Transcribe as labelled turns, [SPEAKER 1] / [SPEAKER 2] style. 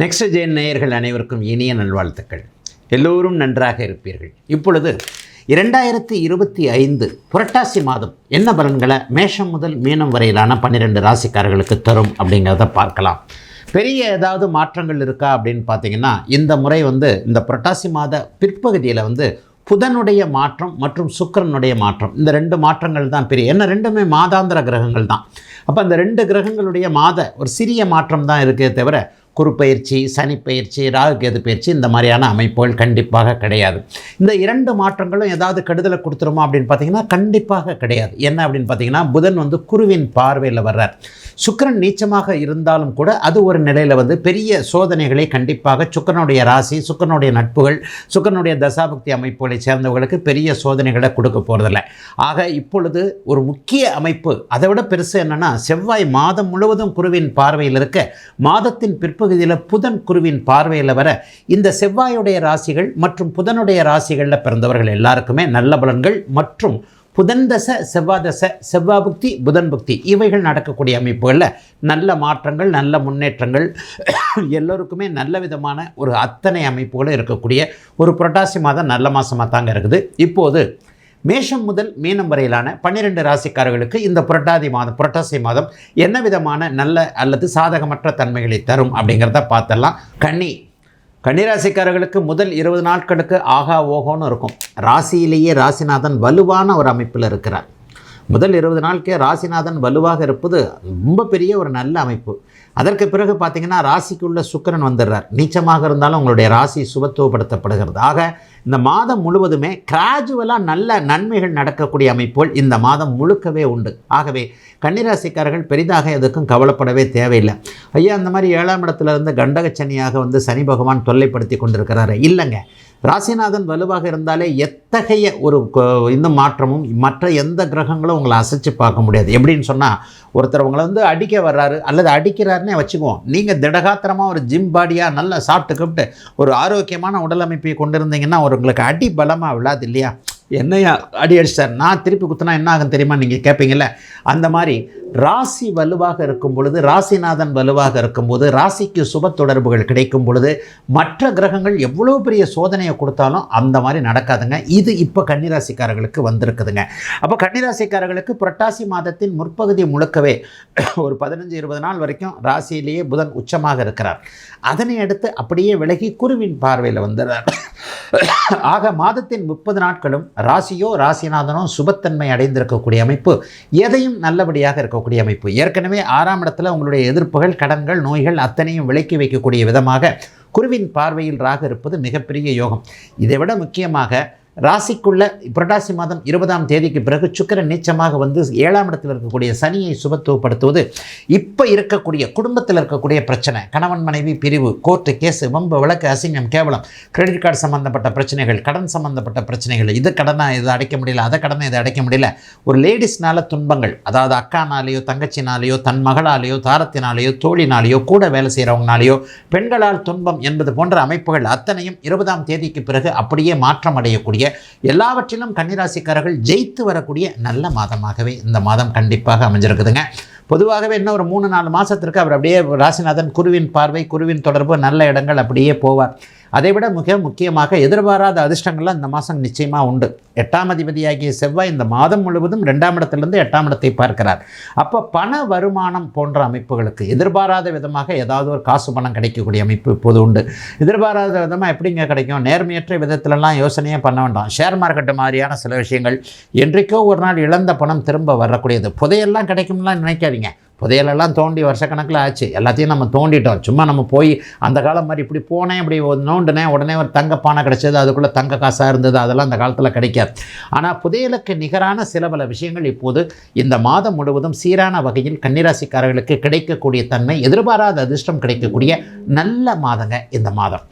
[SPEAKER 1] Next Jain நேயர்கள் அனைவருக்கும் இனிய நல்வாழ்த்துக்கள். எல்லோரும் நன்றாக இருப்பீர்கள். இப்பொழுது இரண்டாயிரத்தி இருபத்தி ஐந்து புரட்டாசி மாதம் என்ன பலன்களை மேஷம் முதல் மீனம் வரையிலான பன்னிரெண்டு ராசிக்காரர்களுக்கு தரும் அப்படிங்கிறத பார்க்கலாம். பெரிய ஏதாவது மாற்றங்கள் இருக்கா அப்படின்னு பார்த்தீங்கன்னா இந்த முறை வந்து இந்த புரட்டாசி மாத பிற்பகுதியில் வந்து புதனுடைய மாற்றம் மற்றும் சுக்கிரனுடைய மாற்றம். இந்த ரெண்டு மாற்றங்கள் தான் பெரிய. என்ன ரெண்டுமே மாதாந்திர கிரகங்கள் தான். அப்போ அந்த ரெண்டு கிரகங்களுடைய மாத ஒரு சிறிய மாற்றம் தான் இருக்கே தவிர குறுப்பயிற்சி சனிப்பயிற்சி பயிற்சி ராகு கேது பயிற்சி இந்த மாதிரியான அமைப்புகள் கண்டிப்பாக கிடையாது. இந்த இரண்டு மாற்றங்களும் ஏதாவது கெடுதலை கொடுத்துருமா அப்படின்னு பார்த்தீங்கன்னா கண்டிப்பாக கிடையாது. என்ன அப்படின்னு பார்த்தீங்கன்னா புதன் வந்து குருவின் பார்வையில் வர்றார். சுக்கிரன் நீச்சமாக இருந்தாலும் கூட அது ஒரு நிலையில் வந்து பெரிய சோதனைகளை கண்டிப்பாக சுக்கரனுடைய ராசி சுக்கரனுடைய நட்புகள் சுக்கரனுடைய தசாபக்தி அமைப்புகளை சேர்ந்தவர்களுக்கு பெரிய சோதனைகளை கொடுக்க போகிறதில்ல ஆக இப்பொழுது ஒரு முக்கிய அமைப்பு அதை விட பெருசு என்னென்னா செவ்வாய் மாதம் முழுவதும் குருவின் பார்வையில் இருக்க மாதத்தின் பிற்பு பகுதியில் புதன் குருவின் பார்வையில் வர இந்த செவ்வாயுடைய ராசிகள் மற்றும் புதனுடைய ராசிகளில் பிறந்தவர்கள் எல்லாருக்குமே நல்ல பலன்கள் மற்றும் புதன் தசை செவ்வாய் தசை செவ்வாய் புக்தி புதன் புக்தி இவைகள் நடக்கக்கூடிய அமைப்புகளில் நல்ல மாற்றங்கள் நல்ல முன்னேற்றங்கள் எல்லோருக்குமே நல்ல விதமான ஒரு அத்தனை அமைப்புகளும் இருக்கக்கூடிய ஒரு புரட்டாசி மாதம் நல்ல மாதமாக தாங்க இருக்குது. இப்போது மேஷம் முதல் மீனம் வரையிலான பன்னிரெண்டு ராசிக்காரர்களுக்கு இந்த புரட்டாதி மாதம் புரட்டாசி மாதம் என்ன விதமான நல்ல அல்லது சாதகமற்ற தன்மைகளை தரும் அப்படிங்கிறத பார்த்தலாம். கன்னி கன்னிராசிக்காரர்களுக்கு முதல் இருபது நாட்களுக்கு ஆகா ஓகோன்னு இருக்கும். ராசியிலேயே ராசிநாதன் வலுவான ஒரு அமைப்பில் இருக்கிறார். முதல் இருபது நாளுக்கே ராசிநாதன் வலுவாக இருப்பது ரொம்ப பெரிய ஒரு நல்ல அமைப்பு. அதற்கு பிறகு பார்த்தீங்கன்னா ராசிக்குள்ள சுக்கிரன் வந்துடுறார். நீச்சமாக இருந்தாலும் உங்களுடைய ராசி சுபத்துவப்படுத்தப்படுகிறது. ஆக இந்த மாதம் முழுவதுமே கிராஜுவலாக நல்ல நன்மைகள் நடக்கக்கூடிய அமைப்புகள் இந்த மாதம் முழுக்கவே உண்டு. ஆகவே கன்னிராசிக்காரர்கள் பெரிதாக எதுக்கும் கவலைப்படவே தேவையில்லை. ஐயா அந்த மாதிரி ஏழாம் இடத்துல இருந்து கண்டகச்சனியாக வந்து சனி பகவான் தொல்லைப்படுத்தி கொண்டிருக்கிறாரு. இல்லைங்க. ராசிநாதன் வலுவாக இருந்தாலே எத்தகைய ஒரு கொ- இந்த மாற்றமும் மற்ற எந்த கிரகங்களும் உங்களை அசைச்சு பார்க்க முடியாது. எப்படின்னு சொன்னால் ஒருத்தர் உங்களை வந்து அடிக்க வர்றாரு அல்லது அடிக்கிறாருன்னே வச்சுக்குவோம். நீங்கள் திடகாத்திரமாக ஒரு ஜிம் பாடியாக நல்லா சாப்பிட்டு கூப்பிட்டு ஒரு ஆரோக்கியமான உடலமைப்பை கொண்டு கொண்டிருந்தீங்கன்னா ஒரு உங்களுக்கு அடி பலமாக விழாது இல்லையா? என்னையா அடி அடிச்சார்? நான் திருப்பி குத்துனா என்ன ஆகும் தெரியுமா? நீங்கள் கேட்பீங்கல்ல அந்த மாதிரி ராசி வலுவாக இருக்கும் பொழுது ராசிநாதன் வலுவாக இருக்கும்போது ராசிக்கு சுப தொடர்புகள் கிடைக்கும் பொழுது மற்ற கிரகங்கள் எவ்வளோ பெரிய சோதனையை கொடுத்தாலும் அந்த மாதிரி நடக்காதுங்க. இது இப்போ கன்னிராசிக்காரர்களுக்கு வந்திருக்குதுங்க. அப்போ கன்னிராசிக்காரர்களுக்கு புரட்டாசி மாதத்தின் முற்பகுதி முழுக்கவே ஒரு பதினஞ்சு இருபது நாள் வரைக்கும் ராசியிலேயே புதன் உச்சமாக இருக்கிறார். அதனை அடுத்து அப்படியே விலகி குருவின் பார்வையில் வந்துடுறார். ஆக மாதத்தின் முப்பது நாட்களும் ராசியோ ராசிநாதனோ சுபத்தன்மை அடைந்திருக்கக்கூடிய அமைப்பு. எதையும் நல்லபடியாக இருக்கக்கூடிய அமைப்பு. ஏற்கனவே ஆறாம் இடத்துல உங்களுடைய எதிர்ப்புகள் கடன்கள் நோய்கள் அத்தனையும் விலக்கி வைக்கக்கூடிய விதமாக குருவின் பார்வையில் ராக இருப்பது மிகப்பெரிய யோகம். இதை விட முக்கியமாக ராசிக்குள்ள புரட்டாசி மாதம் இருபதாம் தேதிக்கு பிறகு சுக்கரன் நீச்சமாக வந்து ஏழாம் இடத்தில் இருக்கக்கூடிய சனியை சுபத்துவப்படுத்துவது இப்போ இருக்கக்கூடிய குடும்பத்தில் இருக்கக்கூடிய பிரச்சனை. கணவன் மனைவி பிரிவு கோர்ட்டு கேஸு வம்பு வழக்கு அசிங்கம் கேவலம் கிரெடிட் கார்டு சம்மந்தப்பட்ட பிரச்சனைகள் கடன் சம்மந்தப்பட்ட பிரச்சனைகள் இது கடனை இதை அடைக்க முடியல அதை கடனை இதை அடைக்க முடியல. ஒரு லேடிஸ்னால துன்பங்கள் அதாவது அக்கானாலேயோ தங்கச்சினாலேயோ தன் மகளாலேயோ தாரத்தினாலேயோ தோழினாலேயோ கூட வேலை செய்கிறவங்கனாலேயோ பெண்களால் துன்பம் என்பது போன்ற அமைப்புகள் அத்தனையும் இருபதாம் தேதிக்கு பிறகு அப்படியே மாற்றம் அடையக்கூடிய எல்லாவற்றிலும் கன்னிராசிக்காரர்கள் ஜெயித்து வரக்கூடிய நல்ல மாதமாகவே இந்த மாதம் கண்டிப்பாக அமைஞ்சிருக்குதுங்க. பொதுவாகவே இன்னும் ஒரு மூணு நாலு மாதத்திற்கு அவர் அப்படியே ராசிநாதன் குருவின் பார்வை குருவின் தொடர்பு நல்ல இடங்கள் அப்படியே போவார். அதை விட மிக முக்கியமாக எதிர்பாராத அதிர்ஷ்டங்கள்லாம் இந்த மாதம் நிச்சயமாக உண்டு. எட்டாம் அதிபதியாகிய செவ்வாய் இந்த மாதம் முழுவதும் ரெண்டாம் இடத்திலிருந்து எட்டாம் இடத்தை பார்க்கிறார். அப்போ பண வருமானம் போன்ற அமைப்புகளுக்கு எதிர்பாராத விதமாக ஏதாவது ஒரு காசு பணம் கிடைக்கக்கூடிய அமைப்பு இப்போது உண்டு. எதிர்பாராத விதமாக எப்படிங்க கிடைக்கும்? நேர்மையற்ற விதத்திலலாம் யோசனையே பண்ண வேண்டாம். ஷேர் மார்க்கெட்டு மாதிரியான சில விஷயங்கள் என்றைக்கோ ஒரு நாள் இழந்த பணம் திரும்ப வரக்கூடியது. புதையெல்லாம் கிடைக்கும்லாம் நினைக்காதீங்க. புதையலெல்லாம் தோண்டி வருஷக்கணக்கில் ஆச்சு. எல்லாத்தையும் நம்ம தோண்டிட்டோம். சும்மா நம்ம போய் அந்த காலம் மாதிரி இப்படி போனேன் இப்படி நோண்டுனே உடனே ஒரு தங்க பானை கிடச்சது அதுக்குள்ளே தங்க காசாக இருந்தது அதெல்லாம் அந்த காலத்தில் கிடைக்காது. ஆனால் புதையலுக்கு நிகரான சில பல விஷயங்கள் இப்போது இந்த மாதம் முழுவதும் சீரான வகையில் கன்னிராசிக்காரர்களுக்கு கிடைக்கக்கூடிய தன்மை எதிர்பாராத அதிர்ஷ்டம் கிடைக்கக்கூடிய நல்ல மாதங்க இந்த மாதம்.